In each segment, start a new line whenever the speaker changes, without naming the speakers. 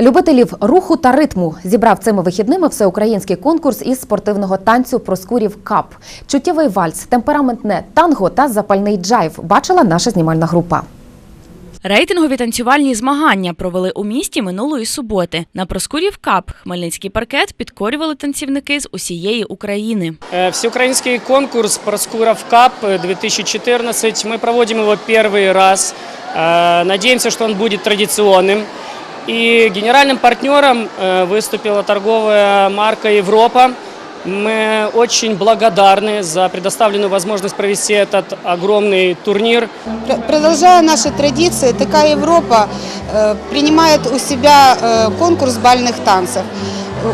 Любителів руху та ритму зібрав цими вихідними всеукраїнський конкурс із спортивного танцю Проскурів Кап. Чуттєвий вальс, темпераментне танго та запальний джайв бачила наша знімальна група.
Рейтингові танцювальні змагання провели у місті минулої суботи. На Проскурів Кап хмельницький паркет підкорювали танцівники з усієї України.
Э, Всеукраинский конкурс «Проскуров Кап» 2014. Мы проводим его первый раз. Э, Надеемся, что он будет традиционным. И генеральным партнером э, выступила торговая марка «Европа». Мы очень благодарны за предоставленную возможность провести этот огромный турнир.
Пр- Продолжая наши традиции, ТК Европа э, принимает у себя э, конкурс бальных танцев.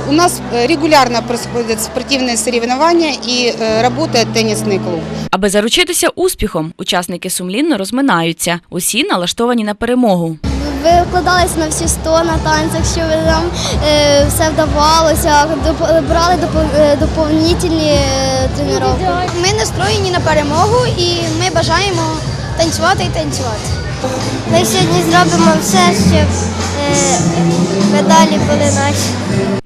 У нас э, регулярно происходят спортивные соревнования и э, работает теннисный клуб.
Аби заручитися успіхом, учасники сумлінно розминаються. Усі налаштовані на перемогу.
Викладались на всі сто на танцях, щоб нам е, все вдавалося, доп- брали допо- е, доповнительні е, тренування. Ми настроєні на перемогу і ми бажаємо танцювати і танцювати. Ми сьогодні зробимо все, щоб медалі були наші.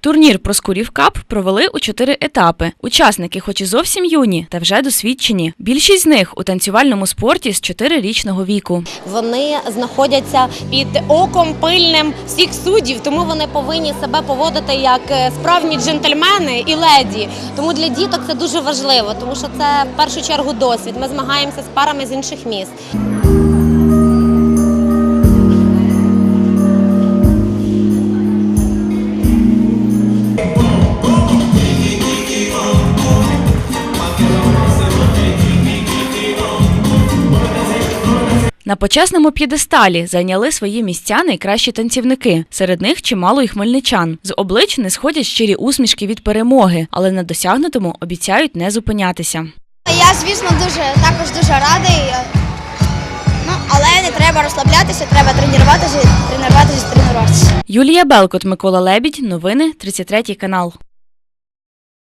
Турнір Проскурів Кап провели у чотири етапи. Учасники, хоч і зовсім юні, та вже досвідчені. Більшість з них у танцювальному спорті з чотирирічного віку.
Вони знаходяться під оком пильним всіх суддів, тому вони повинні себе поводити як е, справжні джентльмени і леді. Тому для діток це дуже важливо, тому що це в першу чергу досвід. Ми змагаємося з парами з інших міст.
На почесному п'єдесталі зайняли свої місця найкращі танцівники. Серед них чимало й хмельничан. З облич не сходять щирі усмішки від перемоги, але на досягнутому обіцяють не зупинятися.
Я, звісно, дуже також дуже радий. Ну, але не треба розслаблятися, треба тренуватися, тренуватися, тренуватися.
Юлія Белкот, Микола Лебідь. Новини 33 канал.